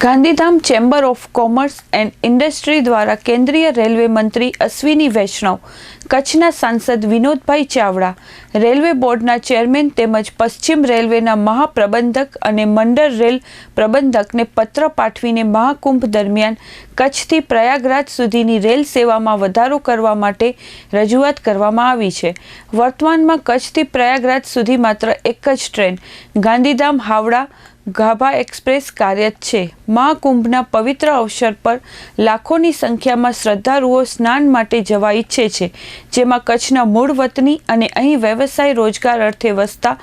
Gandhidham chamber of commerce and industry દ્વારા કેન્દ્રીય railway મંત્રી અશ્વિની વૈષ્ણવ, કચ્છના સાંસદ વિનોદભાઈ ચાવડા, રેલવે બોર્ડના ચેરમેન તેમજ પશ્ચિમ રેલવેના મહાપ્રબંધક અને મંડળ રેલ પ્રબંધકને પત્ર પાઠવીને મહાકુંભ દરમિયાન કચ્છથી પ્રયાગરાજ સુધીની રેલ સેવામાં વધારો કરવા માટે રજૂઆત કરવામાં આવી છે. વર્તમાનમાં કચ્છથી પ્રયાગરાજ સુધી માત્ર એક જ ટ્રેન ગાંધીધામ હાવડા ગાભા એક્સપ્રેસ કાર્યરત છે. મહાકુંભના પવિત્ર અવસર પર લાખોની સંખ્યામાં શ્રદ્ધાળુઓ સ્નાન માટે જવા ઈચ્છે છે, જેમાં કચ્છના મૂળ વતની અને અહીં વ્યવસાય રોજગાર અર્થે વસતા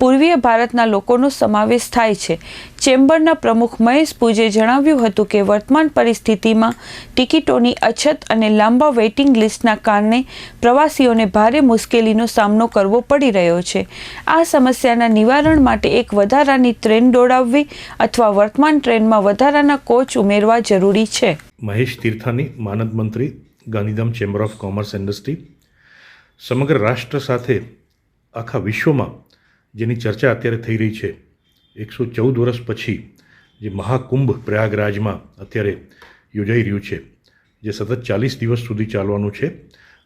પૂર્વીય ભારતના લોકોનો સમાવેશ થાય છે. ચેમ્બરના પ્રમુખ મહેશ પૂજે જણાવ્યું હતું કે, વર્તમાન પરિસ્થિતિમાં ટિકિટોની અછત અને લાંબા વેઇટિંગ લિસ્ટના કારણે પ્રવાસીઓને ભારે મુશ્કેલીનો સામનો કરવો પડી રહ્યો છે. આ સમસ્યાના નિવારણ માટે એક વધારાની ટ્રેન દોડાવવી અથવા વર્તમાન ટ્રેનમાં વધારાના કોચ ઉમેરવા જરૂરી છે. મહેશ તીર્થાની માનદ મંત્રી, Gandhidham chamber of commerce industry, સમગ્ર રાષ્ટ્ર સાથે આખા વિશ્વમાં જેની ચર્ચા અત્યારે થઈ રહી છે. એકસો ચૌદ વર્ષ પછી જે મહાકુંભ પ્રયાગરાજમાં અત્યારે યોજાઈ રહ્યું છે, જે સતત ચાલીસ દિવસ સુધી ચાલવાનું છે.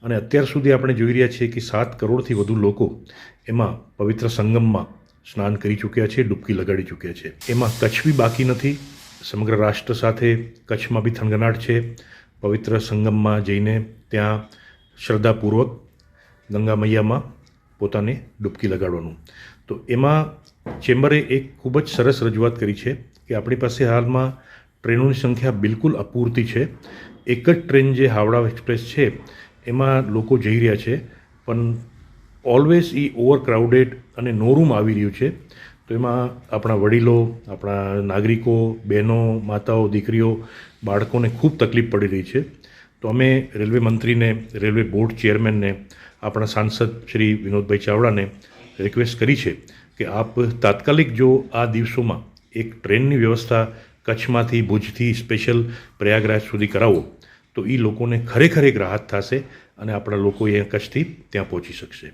અને અત્યાર સુધી આપણે જોઈ રહ્યા છીએ કે સાત કરોડથી વધુ લોકો એમાં પવિત્ર સંગમમાં સ્નાન કરી ચૂક્યા છે, ડૂબકી લગાડી ચૂક્યા છે. એમાં કચ્છ બી બાકી નથી. સમગ્ર રાષ્ટ્ર સાથે કચ્છમાં બી થનગનાટ છે. પવિત્ર સંગમમાં જઈને ત્યાં શ્રદ્ધાપૂર્વક ગંગા મૈયામાં પોતાને ડૂબકી લગાડવાનું. તો એમાં ચેમ્બરે એક ખૂબ જ સરસ રજૂઆત કરી છે કે આપણી પાસે હાલમાં ટ્રેનોની સંખ્યા બિલકુલ અપૂરતી છે. એક જ ટ્રેન જે હાવડા એક્સપ્રેસ છે, એમાં લોકો જઈ રહ્યા છે, પણ ઓલવેઝ એ ઓવર ક્રાઉડેડ અને નોરૂમ આવી રહ્યું છે. તો એમાં આપણા વડીલો, આપણા નાગરિકો, બહેનો, માતાઓ, દીકરીઓ, બાળકોને ખૂબ તકલીફ પડી રહી છે. તો અમે રેલવે મંત્રીને, રેલવે બોર્ડ ચેરમેનને, આપણા સાંસદ શ્રી વિનોદભાઈ ચાવડાને રિક્વેસ્ટ કરી છે કે આપ તાત્કાલિક જો આ દિવસોમાં એક ટ્રેનની વ્યવસ્થા કચ્છમાંથી ભુજથી સ્પેશિયલ પ્રયાગરાજ સુધી કરાવો, તો એ લોકોને ખરેખર એક રાહત થશે અને આપણા લોકો અહીંયા કચ્છથી ત્યાં પહોંચી શકશે.